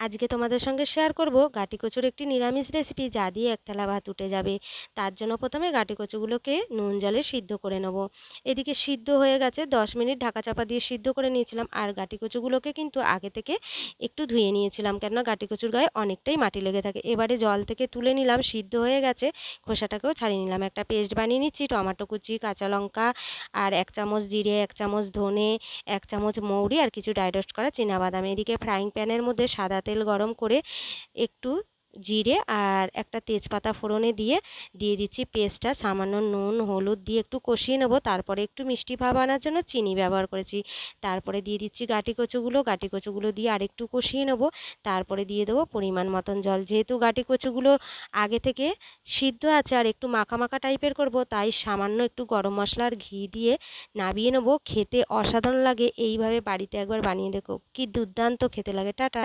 আজকে তোমাদের সঙ্গে শেয়ার করব গাটি কচুর একটি নিরামিষ রেসিপি যা দিয়ে একতলা ভাত উঠে যাবে। তার জন্য প্রথমে গাটি কচুগুলোকে নুন জলে সিদ্ধ করে নেব। এদিকে সিদ্ধ হয়ে গেছে, দশ মিনিট ঢাকা চাপা দিয়ে সিদ্ধ করে নিয়েছিলাম। আর গাটি কচুগুলোকে কিন্তু আগে থেকে একটু ধুয়ে নিয়েছিলাম, কেননা গাটি কচুর গায়ে অনেকটাই মাটি লেগে থাকে। এবারে জল থেকে তুলে নিলাম, সিদ্ধ হয়ে গেছে। খোসাটাকেও ছাড়িয়ে নিলাম। একটা পেস্ট বানিয়ে নিচ্ছি, টমেটো কুচি, কাঁচা লঙ্কা আর এক চামচ জিরে, এক চামচ ধনে, এক চামচ মৌরি আর কিছু ডাইরোস্ট করা বাদাম এদিকে ফ্রাইং প্যানের মধ্যে সাদা তেল গরম করে একটু জিরে আর একটা তেজপাতা ফোড়নে দিয়ে দিয়ে দিচ্ছি পেস্টটা সামান্য নুন, হলুদ দিয়ে একটু কষিয়ে নেব। তারপরে একটু মিষ্টি ভাব আনার জন্য চিনি ব্যবহার করেছি। তারপরে দিয়ে দিচ্ছি গাটি কচুগুলো। গাটি কচুগুলো দিয়ে আরেকটু কষিয়ে নেব। তারপরে দিয়ে দেবো পরিমাণ মতন জল। যেহেতু গাটি কচুগুলো আগে থেকে সিদ্ধ আছে আর একটু মাখা মাখা টাইপের করব, তাই সামান্য একটু গরম মশলার ঘি দিয়ে নাবিয়ে নেব। খেতে অসাধারণ লাগে। এইভাবে বাড়িতে একবার বানিয়ে দেখো। কি দুর্দান্ত খেতে লাগে। টাটা।